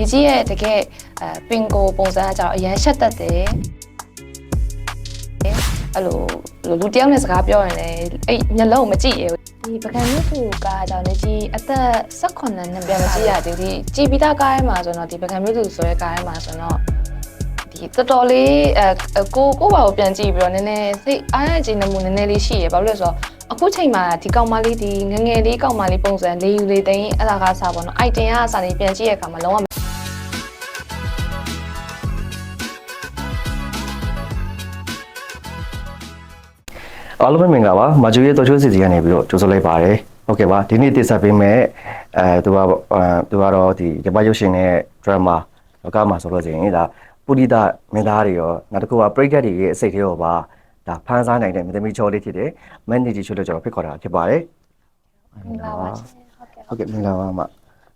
ဒီကြီးရဲ့တကယ်အဲပင်ကိုပုံစံကကြတော့အရန်ရှက်တတ်တယ်အဲ့လိုလူတယောက်နဲ့စကားပြောရင်လည်းအဲ့မျက်လုံးမကြည့်ရဘူးဒီပကံမျိုးသူကကြောင့်လေကြီးအသက်18နှစ်ပြန်မကြည့်ရသေးဘူးဒီကြည်ပြီးသားကားထဲမှာဆိုတော့ဒီပကံမျိုးသူဆိုတဲ့ကားထဲမှာဆိုတော့ဒီတော်တော်လေးအဲကိုကိုဘာကိုပြန်ကြည့်ပြီးတော့နည်းနည်းစိတ်အားရခြင်းနမှုနည်းနည်းလေးရှိရဘာလို့လဲဆိုတော့အခုချိန်မှာဒီကောင်မလေးဒီငငယ်လေးကောင်မလေးပုံစံလေးယူလေးတိုင်းအဲ့ဒါကစားပေါ့နော်အိုက်တင်ကစားနေပြန်ကြည့်ရခါမှာလုံးဝ အားလုံးပဲမင်္ဂလာပါမာဂျူရဲ့တော်ချိုးစီစီကနေပြီးတော့ကြိုဆိုလိုက်ပါတယ်ဟုတ်ကဲ့ပါဒီနေ့တင်ဆက်ပေးမယ်အဲသူကအဲသူကတော့ဒီရပါရုပ်ရှင်နဲ့ drama လောကမှာဆိုလို့ရှိရင်ဒါပုရိသမင်းသားတွေရောနောက်တစ်ခုကပရိသတ်တွေရဲ့အစိတ်တွေရောပါဒါဖန်ဆားနိုင်တဲ့မသမီးချောလေးဖြစ်တယ်မန်နီတီချိုလို့ကျွန်တော်ဖိတ်ခေါ်တာဖြစ်ပါတယ်မင်္ဂလာပါရှင်ဟုတ်ကဲ့ဟုတ်ကဲ့မင်္ဂလာပါအမ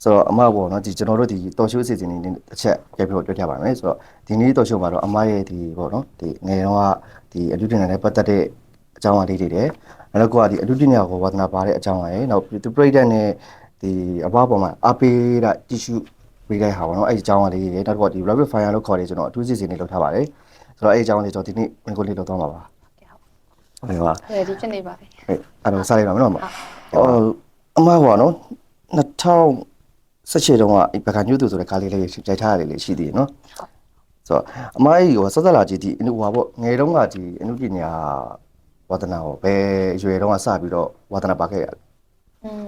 ဆိုတော့အမပေါ့နော်ဒီကျွန်တော်တို့ဒီတော်ရှိုးအစီအစဉ်လေးတစ်ချက်ပြပြပြောပြပါမယ်ဆိုတော့ဒီနေ့တော်ရှိုးမှာတော့အမရဲ့ဒီပေါ့နော်ဒီငယ်တော့ကဒီအလူတင်နဲ့ပတ်သက်တဲ့ အကြောင်းအရာလေးတွေတယ်နောက်တစ်ခုကဒီအလူတင်ညာကိုဝါသနာပါတဲ့အကြောင်းအရာရယ်နောက်ဒီပြိတက်နဲ့ဒီအဘပေါ်မှာအားပေးတာတ िश ူပေးလိုက်ဟာပေါ့နော်အဲ့ဒီအကြောင်းအရာလေးတွေနောက်တစ်ခုကဒီ rapid fire လို့ခေါ်တယ်ကျွန်တော်အထူးစီစဉ်လေးလုပ်ထားပါတယ်ဆိုတော့အဲ့ဒီအကြောင်းလေးကျွန်တော်ဒီနေ့မင်္ဂလာလေးလုပ်သွားမှာပါဟုတ်ကဲ့ပါရယ်ဒီဖြစ်နေပါပြီဟဲ့အဲ့တော့စားလိုက်ပါမယ်နော်အမအော်အမကနော်2018တုန်းကဘကညွတ်သူဆိုတဲ့ကားလေးလေးရိုက်ထားရတယ်လေရှိသေးတယ်နော်ဆိုတော့အမကြီးဟိုဆက်ဆက်လာကြည့်ဒီအနုဟွာပေါ့ငယ်တုန်းကဒီအနုပညာ ဝါသနာကိုဘယ်ရွယ်တုန်းကစပြီးတော့ဝါသနာပါခဲ့ရလဲ อืม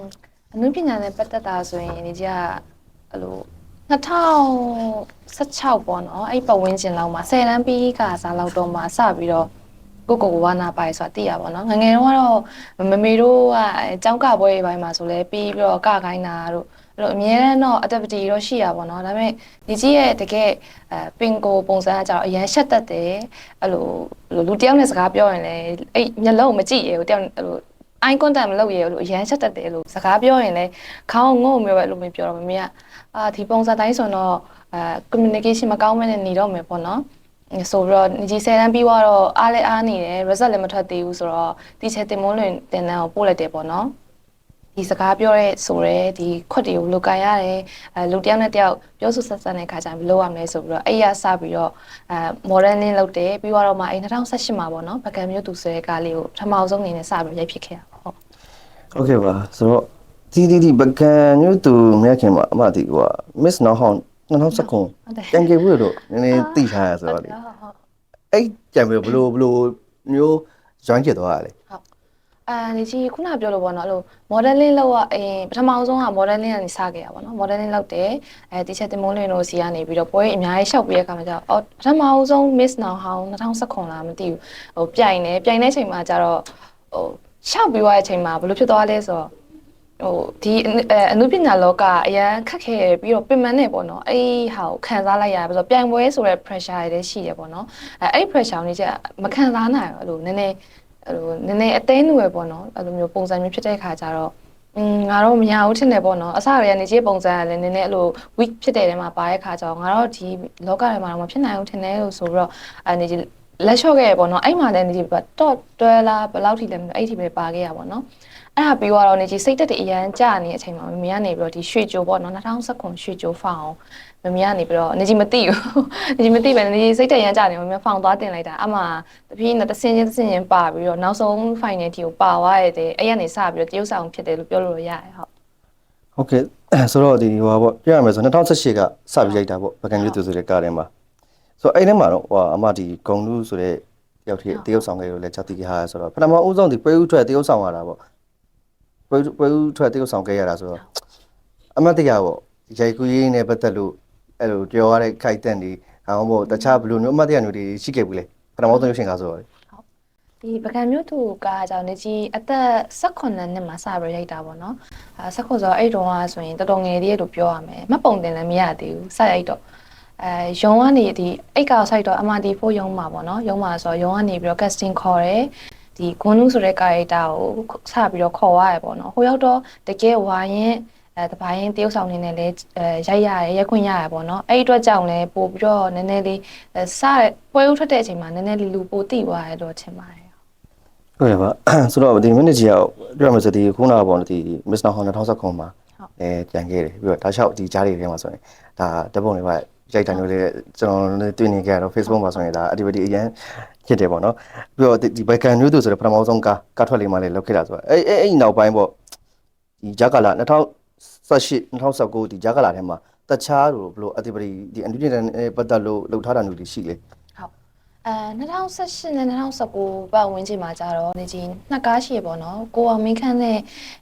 အနုပညာနဲ့ပတ်သက်တာဆိုရင်ဒီကြီးကအဲ့လို2016ပေါ့နော်အဲ့ပတ်ဝန်းကျင်လောက်မှာ10တန်းပြီးကစားလောက်တော့မှစပြီးတော့ကိုကိုကိုဝါနာပိုင်ဆိုတာသိရပါတော့ငယ်ငယ်တုန်းကတော့မမေတို့ကအဲចောင်းကပွဲတွေပိုင်းမှာဆိုလဲပြီးပြီးတော့ကခိုင်းတာတို့ အဲ့လိုအမြဲတမ်းတော့ activity တော့ရှိရပါတော့ဒါပေမဲ့ဒီကြီးရဲ့တကယ်အဲပင်ကိုပုံစံကကြတော့အရန်ရှက်တတ်တယ်အဲ့လိုလူတယောက်နဲ့စကားပြောရင်လည်းအဲ့မျက်လုံးမကြည့်ရဘူးတယောက်အဲ့လို eye contact မလုပ်ရဘူးလို့အရန်ချက်တက်တယ်လို့စကားပြောရင်လည်းခေါင်းငုံမျိုးပဲလို့မပြောတော့မမေကအာဒီပုံစံတိုင်းဆိုတော့အဲ communication မကောင်းမနဲ့နေတော့မယ်ပေါ့နော်ဆိုပြီးတော့ညီ10တန်းပြီးတော့အားလဲအားနေတယ် result လည်းမထွက်သေးဘူးဆိုတော့တီချေတင်မွန်းလွင်တင်တန်းကိုပို့လိုက်တယ်ပေါ့နော် ဒီစကားပြောရဲဆိုရဲဒီခွက်တွေကိုလုကန်ရတယ်အဲလူတစ်ယောက်နဲ့တစ်ယောက်ပြောဆိုဆက်ဆက်တဲ့ခါကျရင်ဘယ်လိုရမလဲဆိုပြီးတော့အဲ့ရစပြီးတော့အဲ modeling လုပ်တယ်ပြီးတော့မှအဲ့2018မှာပေါ့နော်ပကံမျိုးသူဆွဲကားလေးကိုပထမဆုံးအနေနဲ့စပြီးရိုက်ဖြစ်ခဲ့တာပေါ့ဟုတ်ဟုတ်ကဲ့ပါဆိုတော့ဒီဒီဒီဘကညွတ်သူမြတ်ခင်မှာအမဒီဟို Miss No Hon 2019ဟုတ်တယ်ကြံကေဘူးလို့နည်းနည်းသိထားရဆိုတော့လေဟုတ်ဟုတ်အဲ့ကြံပြီးဘလို့ဘလို့မျိုး join ဖြစ်သွားရလဲ အဲဒီကြီးခုနပြောလို့ပေါ့နော်အဲ့လို modeling လောက်ရအရင်ပထမဆုံးက modeling ကနေစခဲ့ရပါတော့ modeling လောက်တယ်အဲဒီချက်တင်မွန်းလင်းတို့စီကနေပြီးတော့ပွဲအများကြီးရှောက်ပြီးတဲ့အခါမှာကျတော့အော်ပထမဆုံး Miss Now How 2019လားမသိဘူးဟိုပြိုင်နေပြိုင်တဲ့ချိန်မှာကျတော့ဟိုရှောက်ပြီးသွားတဲ့အချိန်မှာဘယ်လိုဖြစ်သွားလဲဆိုတော့ဟိုဒီအဲအနုပညာလောကအရန်ခက်ခဲပြီးတော့ပြင်ပန်းနေပေါ့နော်အဲ့ဟာကိုခံစားလိုက်ရတယ်ဆိုတော့ပြိုင်ပွဲဆိုတဲ့ pressure တွေလည်းရှိတယ်ပေါ့နော်အဲအဲ့ pressure တွေကျမခံစားနိုင်ဘူးအဲ့လိုနည်းနည်း အဲ့လိုနည်းနည်းအသိနူပဲပေါ့နော်အဲ့လိုမျိုးပုံစံမျိုးဖြစ်တဲ့ခါကျတော့อืมငါတော့မရဘူးထင်တယ်ပေါ့နော်အစရရနေကြီးပုံစံကလည်းနည်းနည်းအဲ့လို weak ဖြစ်တဲ့တဲမှာပါတဲ့ခါကျတော့ငါတော့ဒီလောကထဲမှာတော့မဖြစ်နိုင်ဘူးထင်တယ်လို့ဆိုပြီးတော့အနေကြီးလက်လျှော့ခဲ့ရပေါ့နော်အဲ့မှာလည်းနေကြီးတော့တွဲလာဘယ်လောက်ထိလဲမသိဘူးအဲ့ဒီပဲပါခဲ့ရပေါ့နော်အဲ့ဒါပြီးတော့နေကြီးစိတ်တက်တွေအရန်ကြာနေတဲ့အချိန်မှာမမေကနေပြီးတော့ဒီရွှေကြိုပေါ့နော်2019ရွှေကြိုဖောင်း မမေကနေပြီးတော့နေကြီးမသိဘူးနေကြီးမသိပဲနေကြီးစိတ်တက်ရန်ကြာနေမမေဖောင်းသွားတင်လိုက်တာအမှတပြေးနဲ့တဆင်းချင်းတဆင်းချင်းပါပြီးတော့နောက်ဆုံး final တီကိုပါသွားရတဲ့အဲ့ရနေစပြီးတော့တရုပ်ဆောင်ဖြစ်တယ်လို့ပြောလို့ရတယ်ဟုတ်ဟုတ်ကဲ့ဆိုတော့ဒီဟိုပါပေါ့ပြရမယ်ဆို2018ကစပြီးရိုက်တာပေါ့ဘကညွတ်သူဆိုတဲ့ကားထဲမှာဆိုတော့အဲ့ထဲမှာတော့ဟိုအမဒီဂုံလူဆိုတဲ့တယောက်ထိတရုပ်ဆောင်ခဲ့လို့လည်းချက်တိကဟာဆိုတော့ပထမဦးဆုံးဒီပွဲဦးထွက်တရုပ်ဆောင်ရတာပေါ့ပွဲပွဲဦးထွက်တရုပ်ဆောင်ခဲ့ရတာဆိုတော့အမတရားပေါ့ရိုက်ကူးရေးနဲ့ပတ်သက်လို့ အဲ့လိုပြောရတဲ့ခိုက်တန့်ဒီဟောင်းပေါ့တခြားဘယ်လိုမျိုးအမတရားမျိုးတွေရှိခဲ့ဘူးလေပထမဆုံးရုပ်ရှင်ကားဆိုတော့လေဒီပကံမျိုးသူကကြောင့်နေကြီးအသက်18နှစ်မှာစပြီးရိုက်တာပေါ့နော်အဲ18ဆိုတော့အဲ့တုန်းကဆိုရင်တော်တော်ငယ်လေးလို့ပြောရမယ်မှတ်ပုံတင်လည်းမရသေးဘူးစရိုက်တော့အဲရုံကနေဒီအိတ်ကောက်ဆိုင်တော့ MRT4 ရုံမှာပေါ့နော်ရုံမှာဆိုတော့ရုံကနေပြီးတော့ casting ခေါ်တယ်ဒီဂွန်းနုဆိုတဲ့ character ကိုစပြီးတော့ခေါ်ရတယ်ပေါ့နော်ဟိုရောက်တော့တကယ်ဝါရင် အဲတပိုင်းရင်တရုပ်ဆောင်နေနဲ့လဲအဲရိုက်ရတယ်ရက်ခွင့်ရတယ်ပေါ့နော်အဲ့ဒီအတွက်ကြောင့်လဲပို့ပြီးတော့နည်းနည်းလေးအဲစတဲ့ပွဲဦးထွက်တဲ့အချိန်မှာနည်းနည်းလေးလူပိုတိသွားတယ်လို့ထင်ပါတယ်ဟုတ်ရပါဆိုတော့ဒီ manager ကပြောရမယ်ဆိုဒီခုနကပေါ့နော်ဒီ Mr. Honda 2019မှာအဲကြံခဲ့တယ်ပြီးတော့ဒါလျှောက်ဒီကြားတွေထဲမှာဆိုရင်ဒါဓာတ်ပုံတွေပါရိုက်တာမျိုးလေးကျွန်တော်လည်းတွေ့နေကြရတော့ Facebook မှာဆိုရင်ဒါ activity အရင်ဖြစ်တယ်ပေါ့နော်ပြီးတော့ဒီဘကန်မျိုးသူဆိုတဲ့ပထမဆုံးကားကားထွက်လေးမှလည်းလောက်ခဲ့တာဆိုတော့အဲ့အဲ့အဲ့နောက်ပိုင်းပေါ့ဒီဂျာကာလာ 2018 2019ဒီဂျာကာလာထဲမှာတခြားတို့ဘလို့ activity ဒီ activity နဲ့ပတ်သက်လို့လှုပ်ထားတာမျိုးတွေရှိလေဟုတ်အဲ2018နဲ့2019ပတ်ဝန်းကျင်မှာကြတော့နေကြီးနှစ်ကားရှိရပေါ့နော်ကိုအောင်မင်းခန်းနဲ့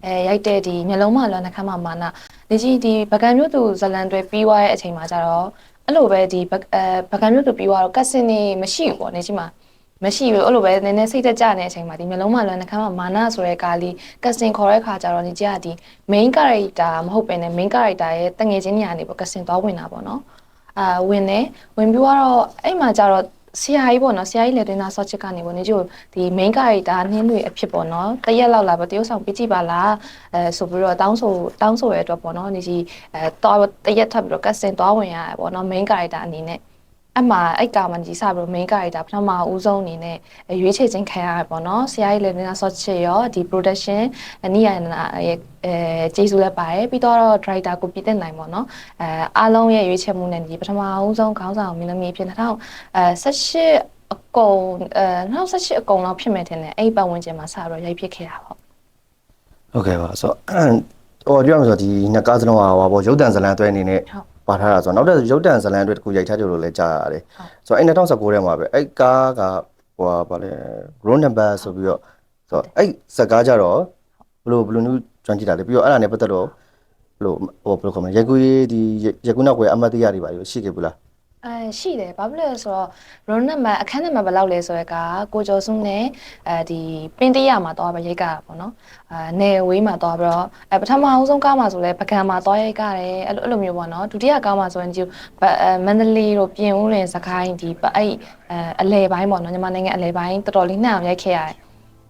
အဲရိုက်တဲ့ဒီမျက်လုံးမလွမ်းနှခမ်းမမာနနေကြီးဒီပကံမျိုးသူဇလန်တွေပြီးသွားတဲ့အချိန်မှာကြတော့အဲ့လိုပဲဒီပကအဲပကံမျိုးသူပြီးသွားတော့ကတ်စင်နေမရှိဘူးပေါ့နေကြီးမှာ မရှိဘူးအဲ့လိုပဲနည်းနည်းစိတ်သက်ကြနေတဲ့အချိန်မှာဒီမျက်လုံးမလွမ်းနှခမ်းမမာနဆိုတဲ့ကားလေးကတ်စင်ခေါ်တဲ့ခါကျတော့နေကြီးကဒီ main character မဟုတ်ဘဲနဲ့ main character ရဲ့တငယ်ချင်းနေရာနေပေါ့ကတ်စင်သွားဝင်တာပေါ့နော်အာဝင်တယ်ဝင်ပြီးတော့အဲ့မှာကျတော့ဆရာကြီးပေါ့နော်ဆရာကြီးလက်တွင်သားဆော့ချစ်ကနေပေါ့နေကျို့ဒီ main character နှင်းတွေအဖြစ်ပေါ့နော်တရက်လောက်လာပေါ့တရုပ်ဆောင်ပြကြည့်ပါလားအဲဆိုပြီးတော့တောင်းဆိုတောင်းဆိုရတဲ့အတွက်ပေါ့နော်နေကြီးအဲတော့တရက်ထပ်ပြီးတော့ကတ်စင်သွားဝင်ရတယ်ပေါ့နော် main character အနေနဲ့ အမှအဲ့ကာမန်ကြီးစပြီးတော့ main character ပထမဦးဆုံးအနေနဲ့ရွေးချယ်ခြင်းခံရတယ်ပေါ့နော်ဆရာကြီးလက်တွင်သားဆော့ချစ်ရောဒီ production အနိယနာရဲ့အဲကျေးဇူးလည်းပါတယ်ပြီးတော့ director ကိုပြည့်တဲ့နိုင်ပေါ့နော်အဲအားလုံးရဲ့ရွေးချယ်မှုနဲ့ဒီပထမဦးဆုံးခေါင်းဆောင်မင်းသမီးဖြစ်2018အကုန်အဲ2018အကုန်လောက်ဖြစ်မယ်ထင်တယ်အဲ့ဒီပတ်ဝန်းကျင်မှာစပြီးတော့ရိုက်ဖြစ်ခဲ့တာပေါ့ဟုတ်ကဲ့ပါဆိုတော့ဟိုပြောရမှာဆိုဒီနှစ်ကားစလုံးဟာဟောပေါ့ရုပ်တံဇလန်အတွဲအနေနဲ့ဟုတ် ပါထားတာဆိုတော့နောက်တဲ့ရုပ်တံဇလန်အတွက်တခုရိုက်ထားကြလို့လည်းကြားရတယ်ဆိုတော့အဲ့2019ထဲမှာပဲအဲ့ကားကဟိုဗာလဲ road number ဆိုပြီးတော့ဆိုတော့အဲ့စကားကြတော့ဘလို့ဘလို့မျိုးကျွမ်းကြည့်တာလေပြီးတော့အဲ့ဒါနဲ့ပတ်သက်တော့ဘလို့ဟိုဘလို့ခေါ်မလဲရေကူရေးဒီရေကူနောက်ွယ်အမတ်တရားတွေပါလို့ရှိခဲ့ဘူးလား အဲရှိတယ်ဘာဖြစ်လဲဆိုတော့ road number အခန်းနံပါတ်ဘယ်လောက်လဲဆိုရဲကကိုကျော်စုနဲ့အဲဒီပင်းတရမှာတော့ပဲရိတ်ကြတာပေါ့နော်အဲနယ်ဝေးမှာတော့ပြီးတော့အဲပထမအဆုံးကားမှာဆိုလဲပကံမှာတော့ရိတ်ကြတယ်အဲ့လိုအဲ့လိုမျိုးပေါ့နော်ဒုတိယကားမှာဆိုရင်ဒီမန္တလေးတို့ပြင်ဦးလွင်စကိုင်းဒီအဲ့အဲအလဲပိုင်းပေါ့နော်ညီမနိုင်ငံအလဲပိုင်းတော်တော်လေးနှံ့အောင်ရိုက်ခဲ့ရတယ်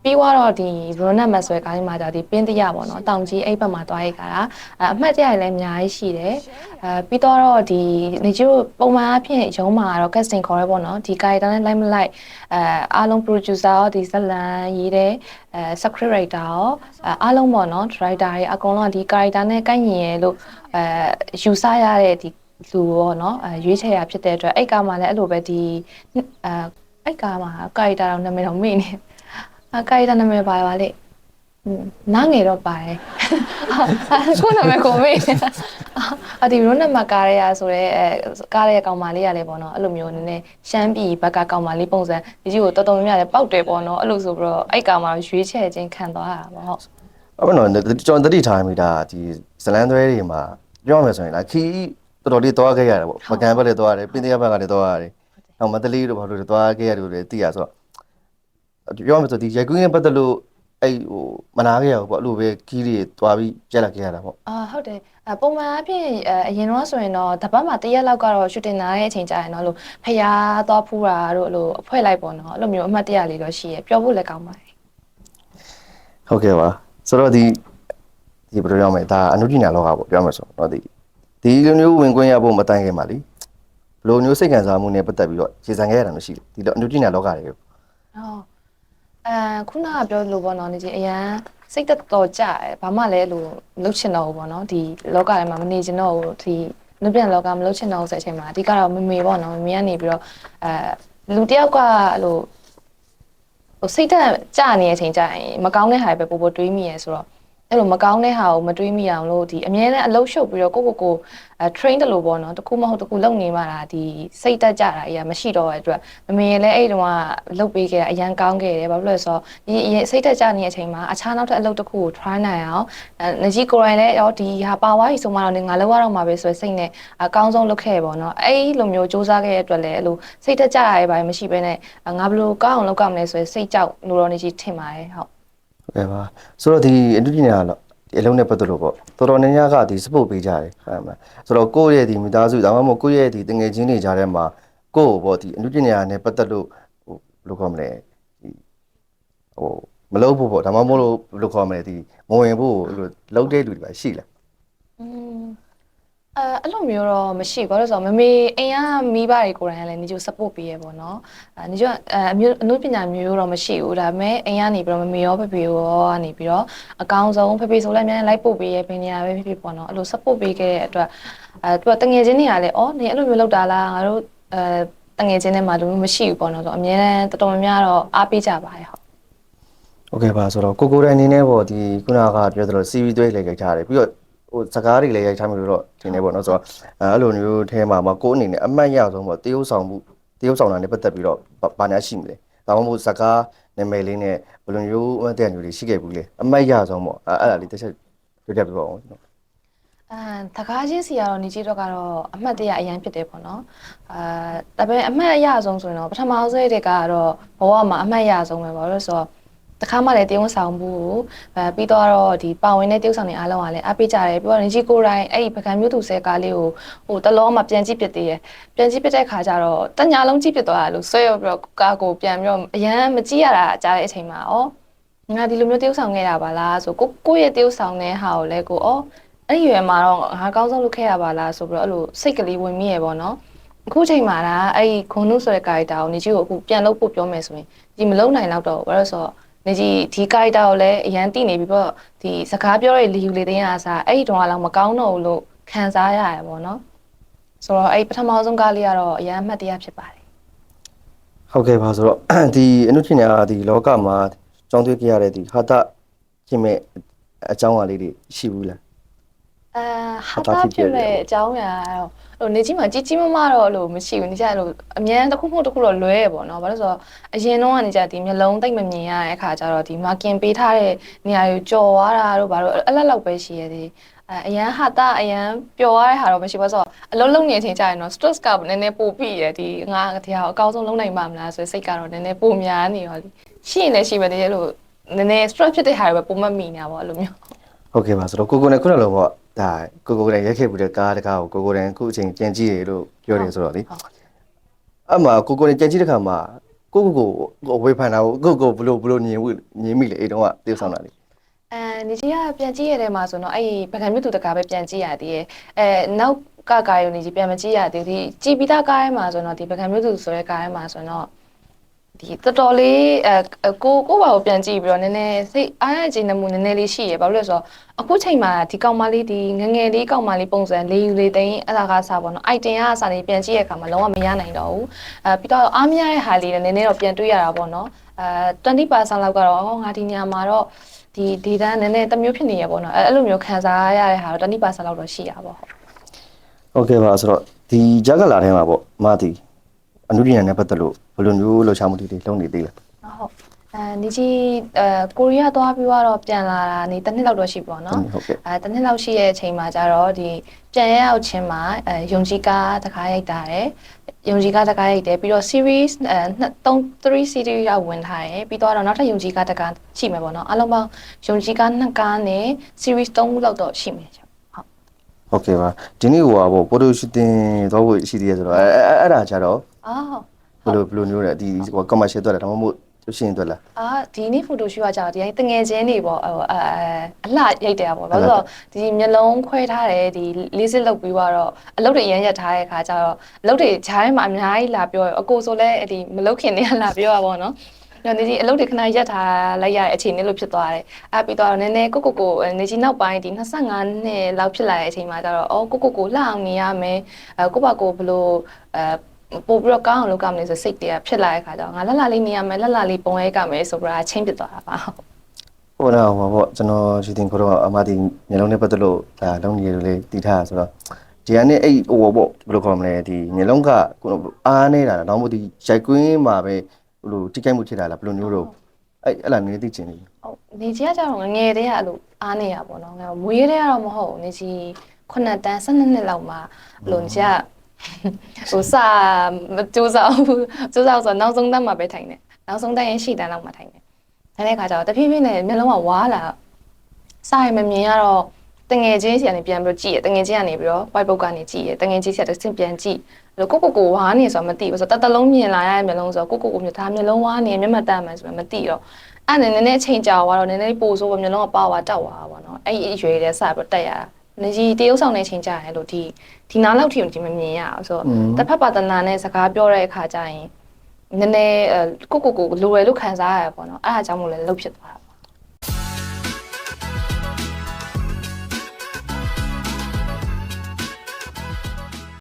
ပြီးတော့ဒီရိုနတ်မဆွဲကားမှာဒါဒီပင်းတရပေါ့နော်တောင်ကြီးအဲ့ဘက်မှာတွားရိုက်ကြတာအမှတ်တရလည်းအများကြီးရှိတယ်အဲပြီးတော့ဒီနေကြီးတို့ပုံမှန်အဖြစ်ရုံးမှာတော့ casting ခေါ်ရဲပေါ့နော်ဒီ character နဲ့ line မလိုက်အဲအားလုံး producer ရောဒီဇလန်ရေးတဲ့အဲ script writer ရောအားလုံးပေါ့နော် director တွေအကုန်လုံးဒီ character နဲ့ကိုက်ညီရဲလို့အဲယူဆရတဲ့ဒီလူရောနော်အဲရွေးချယ်ရဖြစ်တဲ့အတွက်အဲ့ကမှလည်းအဲ့လိုပဲဒီအဲအဲ့ကမှ character တော့နာမည်တော့မေ့နေတယ် အ character နာမည်ပါပါလေနားငယ်တော့ပါတယ်ခုနာမည်ကိုမေ့အဒီရိုးနမကားရရဆိုရဲအဲကားရကောင်မလေးရလဲပေါ့နော်အဲ့လိုမျိုးနည်းနည်းရှမ်းပြည်ဘက်ကကောင်မလေးပုံစံဒီကြီးကိုတော်တော်များများလဲပောက်တယ်ပေါ့နော်အဲ့လိုဆိုပြီးတော့အဲ့ကောင်မရွေးချယ်ခြင်းခံသွားတာပေါ့ဟုတ်အဲ့တော့ကျွန်တော်တတိထားမိတာဒီဇလန်သွဲတွေမှာပြောရမယ်ဆိုရင်လားခီးတော်တော်လေးသွားခဲ့ရတယ်ပေါ့ပကံဘက်လည်းသွားရတယ်ပင်းတရဘက်ကလည်းသွားရတယ်နောက်မတလေးတို့ဘာလို့လဲသွားခဲ့ရတယ်လို့လည်းသိရဆိုတော့ ပြောရမယ်ဆိုဒီရိုက်ကူးရင်ပတ်သက်လို့အဲ့ဟိုမနာခဲ့ရဘူးပေါ့အဲ့လိုပဲခီးတွေသွားပြီးပြက်လာခဲ့ရတာပေါ့အာဟုတ်တယ်အပုံမှန်အဖြစ်အအရင်တော့ဆိုရင်တော့တပတ်မှာတစ်ရက်လောက်ကတော့ရှူတင်လာတဲ့အချိန်ကြာရင်တော့လို့ဖျားသွားဖူးတာတို့အဲ့လိုအဖွဲလိုက်ပေါ့နော်အဲ့လိုမျိုးအမှတ်တရလေးတော့ရှိရပြောဖို့လည်းကောင်းပါတယ်ဟုတ်ကဲ့ပါဆိုတော့ဒီဒီဘယ်လိုပြောမလဲဒါအနုပညာလောကပေါ့ပြောမှဆိုတော့ဒီဒီလိုမျိုးဝင်ခွင့်ရဖို့မတိုင်ခင်ပါလीဘယ်လိုမျိုးစိတ်ခံစားမှုနဲ့ပတ်သက်ပြီးတော့ခြေစံခဲ့ရတာမရှိဘူးဒီလိုအနုပညာလောကတွေဟုတ် အဲခုနကပြောလို့ပေါ့နော်နေကြီးအရန်စိတ်သက်တော်ကြတယ်ဘာမှလည်းအဲ့လိုမလုပ်ချင်တော့ဘူးပေါ့နော်ဒီလောကထဲမှာမနေချင်တော့ဘူးဒီနုပြန်လောကမလုပ်ချင်တော့ဘူးဆိုတဲ့အချိန်မှာအဓိကတော့မမေပေါ့နော်မမေကနေပြီးတော့အဲလူတစ်ယောက်ကအဲ့လိုဟိုစိတ်သက်ကြနေတဲ့အချိန်ကြရင်မကောင်းတဲ့ဟာတွေပဲပို့ပို့တွေးမိရဲဆိုတော့ အဲ့လိုမကောင်းတဲ့ဟာကိုမတွေးမိအောင်လို့ဒီအမြဲတမ်းအလုံးရှုပ်ပြီးတော့ကိုကိုကိုအဲ train တလို့ပေါ့နော်တခုမဟုတ်တခုလုပ်နေမှလာဒီစိတ်တက်ကြတာအရာမရှိတော့တဲ့အတွက်မမေရဲ့လည်းအဲ့တုန်းကလုပ်ပေးခဲ့တာအရန်ကောင်းခဲ့တယ်ဘာဖြစ်လို့လဲဆိုတော့ဒီအရင်စိတ်တက်ကြနေတဲ့အချိန်မှာအခြားနောက်ထပ်အလုပ်တစ်ခုကို try နိုင်အောင်အဲငကြီးကိုယ်တိုင်လည်းရောဒီဟာပါဝါးကြီးဆိုမှတော့ငါလောက်ရတော့မှာပဲဆိုရယ်စိတ်နဲ့အကောင်းဆုံးလုပ်ခဲ့ပေါ့နော်အဲ့လိုမျိုးစူးစမ်းခဲ့တဲ့အတွက်လည်းအဲ့လိုစိတ်တက်ကြရရဲ့ဘာမှမရှိဘဲနဲ့ငါဘယ်လိုကောင်းအောင်လုပ်ကြမလဲဆိုရယ်စိတ်ကြောက်လို့တော့နေကြီးထင်ပါတယ်ဟုတ် ဟုတ်ကဲ့ပါဆိုတော့ဒီအနုပညာလောဒီအလုံးနဲ့ပတ်သက်လို့ပေါ့တော်တော်များများကဒီ support ပေးကြတယ်ဟုတ်မလားဆိုတော့ကိုယ့်ရဲ့ဒီမိသားစုဒါမှမဟုတ်ကိုယ့်ရဲ့ဒီတငယ်ချင်းတွေကြားထဲမှာကိုယ့်ပေါ့ဒီအနုပညာနဲ့ပတ်သက်လို့ဟိုဘယ်လိုခေါ်မလဲဒီဟိုမလုပ်ဖို့ပေါ့ဒါမှမဟုတ်လို့ဘယ်လိုခေါ်မလဲဒီမဝင်ဖို့လို့လုပ်တဲ့လူတွေပါရှိလားอืม အဲအဲ့လိုမျိုးတော့မရှိဘူးဘာလို့လဲဆိုတော့မမေအိမ်ကမိဘတွေကိုယ်တိုင်ကလည်းညီကျ support ပေးရပေါ့နော်အဲညီကျအဲအမျိုးအမှုပညာမျိုးတော့မရှိဘူးဒါပေမဲ့အိမ်ကနေပြီးတော့မမေရောဖေဖေရောကနေပြီးတော့အကောင်းဆုံးဖေဖေဆိုလည်းအများကြီးလိုက်ပို့ပေးရဘယ်နေရာပဲဖြစ်ဖြစ်ပေါ့နော်အဲ့လို support ပေးခဲ့တဲ့အတွက်အဲသူကတငယ်ချင်းတွေကလည်းအော်နေအဲ့လိုမျိုးလောက်တာလားငါတို့အဲတငယ်ချင်းတွေမှာလူမျိုးမရှိဘူးပေါ့နော်ဆိုတော့အများတန်းတော်တော်များများတော့အားပေးကြပါတယ်ဟုတ် โอเคပါဆိုတော့ကိုကိုတိုင်းအနေနဲ့ပေါ့ဒီခုနကပြောသလို CV သွဲလေးရိုက်ထားတယ်ပြီးတော့ ဟိုစကားတွေလည်းရိုက်ထားမျိုးတော့ဒီနေ့ပေါ့နော်ဆိုတော့အဲအဲ့လိုမျိုးအဲမှာမှာကိုအနေနဲ့အမှတ်ရဆုံးပေါ့တရုပ်ဆောင်မှုတရုပ်ဆောင်တာနဲ့ပတ်သက်ပြီးတော့ဘာဘာညာရှိမလဲဒါမှမဟုတ်စကားနာမည်လေးနဲ့ဘယ်လိုမျိုးအတဲ့မျိုးတွေရှိခဲ့ဘူးလေအမှတ်ရဆုံးပေါ့အဲအဲ့ဒါလေးတစ်ချက်ပြောပြပြပါဦးနော်အဲတကားချင်းစီကတော့နေကြီးတော့ကတော့အမှတ်တရအရင်ဖြစ်တယ်ပေါ့နော်အာဒါပေမဲ့အမှတ်အရဆုံးဆိုရင်တော့ပထမဆုံးရတဲ့ကတော့ဘဝမှာအမှတ်အရဆုံးပဲပေါ့လို့ဆိုတော့ တခါမှလည်းတရုံဆောင်မှုကိုအဲပြီးတော့ဒီပါဝင်တဲ့တရုတ်ဆောင်တွေအားလုံးကလည်းအပိကြတယ်ပြီးတော့နေကြီးကိုယ်တိုင်အဲ့ဒီပကံမျိုးသူဆဲကားလေးကိုဟိုတလောမှပြန်ကြည့်ပြစ်သေးတယ်ပြန်ကြည့်ပြစ်တဲ့ခါကျတော့တညာလုံးကြည့်ပြစ်သွားတာလို့ဆွဲရပြီးတော့ကားကိုပြန်ပြီးတော့အရန်မကြည့်ရတာကြားတဲ့အချိန်မှာဩငါဒီလိုမျိုးတရုတ်ဆောင်ခဲ့တာပါလားဆိုကိုကိုယ့်ရဲ့တရုတ်ဆောင်တဲ့ဟာကိုလည်းကိုဩအဲ့ဒီရွယ်မှာတော့ငါအကောင်းဆုံးလုပ်ခဲ့ရပါလားဆိုပြီးတော့အဲ့လိုစိတ်ကလေးဝင်မိရပေါ့နော်အခုချိန်မှာဒါအဲ့ဒီခွန်နုဆိုတဲ့ character ကိုနေကြီးကိုအခုပြန်လုပ်ဖို့ပြောမယ်ဆိုရင်ဒီမလုံနိုင်တော့တော့ဘာလို့လဲဆိုတော့ နေကြီးဒီ character ကိုလည်းအရန်တိနေပြီပေါ့ဒီစကားပြောတဲ့လီယူလေးတင်းအားစားအဲ့ဒီတော့ကတော့မကောင်းတော့ဘူးလို့ခံစားရရပေါ့နော်ဆိုတော့အဲ့ဒီပထမဆုံးကားလေးကတော့အရန်အမှတ်တရဖြစ်ပါတယ်ဟုတ်ကဲ့ပါဆိုတော့ဒီအနုပညာဒီလောကမှာကြောင်းတွေ့ကြရတဲ့ဒီဟာတခင်မဲ့အကြောင်းအရာလေးတွေရှိဘူးလား အဲဟာဟာတာတာဖြစ်ဖြစ်ပြတယ်မဲ့အကြောင်းအရာကတော့ဟိုနေကြီးမှာကြီးကြီးမားမားတော့လို့မရှိဘူးနေကြလို့အမြဲတမ်းတစ်ခုမှတစ်ခုတော့လွဲရပေါ့နော်ဘာလို့လဲဆိုတော့အရင်တော့ကနေကြဒီမျိုးလုံးတိတ်မမြင်ရတဲ့အခါကျတော့ဒီမာကင်ပေးထားတဲ့နေရာကိုကြော်သွားတာတို့ဘာလို့အဲ့လက်လောက်ပဲရှိရသေးအဲအရန်ဟာတာအရန်ပျော်ရတဲ့ဟာတော့မရှိဘူးဆိုတော့အလုံးလုံးနေချင်းကြရင်တော့ stress ကနည်းနည်းပိုပြီးရဒီငါတရားကိုအကောင်းဆုံးလုံးနိုင်ပါမလားဆိုတဲ့စိတ်ကတော့နည်းနည်းပိုများနေရောလीရှိရင်လည်းရှိပဲတကယ်လို့နည်းနည်း stress ဖြစ်တဲ့ဟာတွေပဲပုံမှန်မိနေတာပေါ့အဲ့လိုမျိုးဟုတ်ကဲ့ပါဆိုတော့ကိုကိုနဲ့ခုနကလိုပေါ့ ဒါကိုကိုနဲ့ရက်ခဲ့ပြီးတဲ့ကားတကားကိုကိုကိုနဲ့အခုအချိန်ကြံကြည့်ရလို့ပြောတယ်ဆိုတော့လေဟုတ်အမှကိုကိုနဲ့ကြံကြည့်တဲ့ခါမှာကိုကိုကိုကိုဝေဖန်တာကိုကိုကိုဘလို့ဘလို့ညင်ဝညင်မိလေအဲ့တုန်းကတေးဆောင်တာလေအဲနေကြီးကပြန်ကြည့်ရတဲ့မှာဆိုတော့အဲ့ဒီပကံမြတ်သူတကားပဲပြန်ကြည့်ရသေးတယ်အဲနောက်ကကာယုံနေကြီးပြန်မကြည့်ရသေးဘူးဒီကြည်ပြီးသားကားထဲမှာဆိုတော့ဒီပကံမြတ်သူဆိုတဲ့ကားထဲမှာဆိုတော့ ဒီတော်တော်လေးအဲကိုကိုဘာကိုပြန်ကြည့်ပြီးတော့နည်းနည်းစိတ်အားရခြင်းနမှုနည်းနည်းလေးရှိရဘာလို့လဲဆိုတော့အခုချိန်မှာဒီကောင်မလေးဒီငငယ်လေးကောင်မလေးပုံစံလေးယူလေးသိန်းအဲ့ဒါကစားပေါ့နော်အိုက်တင်ကအစားလေးပြန်ကြည့်ရတဲ့အခါမှာလုံးဝမရနိုင်တော့ဘူးအဲပြီးတော့အားမရတဲ့ဟာလေးလည်းနည်းနည်းတော့ပြန်တွေးရတာပေါ့နော်အဲ20%လောက်ကတော့ဟောငါဒီညမှာတော့ဒီ data နည်းနည်းတစ်မျိုးဖြစ်နေရပေါ့နော်အဲအဲ့လိုမျိုးခံစားရတဲ့ဟာတော့20%လောက်တော့ရှိတာပေါ့ဟုတ်ဟုတ်ကဲ့ပါဆိုတော့ဒီဂျက်ကလာထဲမှာပေါ့အမတီ အနုပညာနဲ့ပတ်သက်လို့ဘယ်လိုမျိုးလှူရှာမှုတွေလုပ်နေသေးလဲဟုတ်အဲနေကြီးအဲကိုရီးယားသွားပြီးတော့ပြန်လာတာနေတစ်နှစ်လောက်တော့ရှိပြီပေါ့နော်ဟုတ်ကဲ့အဲတစ်နှစ်လောက်ရှိရဲ့အချိန်မှာကျတော့ဒီပြန်ရရောက်ချင်းမှာအဲယုံကြည်ကားတခါရိုက်တာရယ်ယုံကြည်ကားတခါရိုက်တယ်ပြီးတော့ series အဲ3 3 series ရောက်ဝင်ထားရယ်ပြီးတော့နောက်ထပ်ယုံကြည်ကားတခါရှိမယ်ပေါ့နော်အလုံးပေါင်းယုံကြည်ကားနှစ်ကားနဲ့ series 3ခုလောက်တော့ရှိမယ်ဟုတ်ဟုတ်ကဲ့ပါဒီနေ့ဟိုပါပေါ့ပိုတိုရှူတင်သွားဖို့ရှိသေးရဆိုတော့အဲအဲအဲ့ဒါကြတော့ အော်ဘယ်လိုဘယ်လိုမျိုးလဲဒီဟို commercial တွေ့လားဒါမှမဟုတ်သူရှင်းတွေ့လားအာဒီနေ့ဖိုတိုရှူကကြာဒီတငယ်ချင်းတွေပေါ့ဟိုအဲအလှရိုက်တယ်ပေါ့ဘာလို့လဲဆိုတော့ဒီမျက်လုံးခွဲထားတယ်ဒီလေးစစ်လုပ်ပြီးတော့အလုပ်တွေရမ်းရက်ထားတဲ့အခါကျတော့အလုပ်တွေဂျားထဲမှာအများကြီးလာပြောရအကိုဆိုလဲဒီမလုပ်ခင်တည်းကလာပြောရပါတော့ညနေကြီးအလုပ်တွေခဏရက်ထားလိုက်ရတဲ့အခြေအနေလို့ဖြစ်သွားတယ်။အဲပြီးတော့နည်းနည်းကိုကိုကိုနေကြီးနောက်ပိုင်းဒီ25နှစ်လောက်ဖြစ်လာတဲ့အချိန်မှာကျတော့အော်ကိုကိုကိုလှအောင်နေရမယ်။အဲကိုပါကိုဘလို့အဲ ပို့ပြီးတော့ကောင်းအောင်လုပ်ကြမလဲဆိုစိတ်တွေကဖြစ်လာတဲ့ခါကျတော့ငါလှလှလေးနေရမယ်လှလှလေးပုံရဲကြမယ်ဆိုပြီးတော့ချင်းဖြစ်သွားတာပါဟုတ်ဟိုတော့ဟိုပေါ့ကျွန်တော်ရှူတင်ကိုတော့အမတီမျိုးလုံးနဲ့ပတ်သက်လို့ဒါလုံးကြီးလို့လေးတည်ထားဆိုတော့ဒီကနေ့အဲ့ဟိုပေါ့ဘယ်လိုခေါ်မလဲဒီမျိုးလုံးကကိုအားနေတာတော့မို့ဒီရိုက်ကွင်းမှာပဲဘယ်လိုတိကျမှုဖြစ်တာလားဘယ်လိုမျိုးတော့အဲ့အဲ့လားနည်းသိချင်နေဟုတ်နေကြီးကကြတော့ငငယ်တည်းကအဲ့လိုအားနေရပါတော့ငါမွေးတည်းကတော့မဟုတ်ဘူးနေကြီးခုနှစ်တန်း12နှစ်လောက်မှာအဲ့လိုနေကြီးက ဟိုစာမကြိုးစားဘူးကြိုးစားဆိုတော့နောက်ဆုံးတန်းမှာပဲထိုင်တယ်နောက်ဆုံးတန်းရင်ရှိတန်းလောက်မှာထိုင်တယ်ဒါနဲ့ခါကျတော့တဖြည်းဖြည်းနဲ့မျက်လုံးကဝါလာစာရင်မမြင်ရတော့တငယ်ချင်းစီကနေပြန်ပြီးကြည့်ရတငယ်ချင်းကနေပြီးတော့ white book ကနေကြည့်ရတငယ်ချင်းစီကတစ်ဆင့်ပြန်ကြည့်အဲ့လိုကိုကိုကိုဝါနေဆိုတော့မသိဘူးဆိုတော့တတလုံးမြင်လာရတဲ့မျက်လုံးဆိုတော့ကိုကိုကိုမျိုးဒါမျက်လုံးဝါနေမျက်မှတ်တတ်မှန်ဆိုတော့မသိတော့အဲ့ဒါနည်းနည်းချိန်ကြာသွားတော့နည်းနည်းပို့ဆိုးပေါ့မျိုးလုံးကပါဝါတောက်သွားတာပေါ့နော်အဲ့ဒီအရွယ်လေးစပြီးတက်ရတာ နေကြီးတရုပ်ဆောင်နေချိန်ကြရင်လို့ဒီဒီနားလောက်ထိကိုဒီမမြင်ရအောင်ဆိုတော့တစ်ဖက်ပါတနာနဲ့စကားပြောတဲ့အခါကျရင်နည်းနည်းအဲကိုကိုကိုလိုရလို့ခံစားရရပေါ့နော်အဲ့ဒါကြောင့်မို့လဲလှုပ်ဖြစ်သွားတာ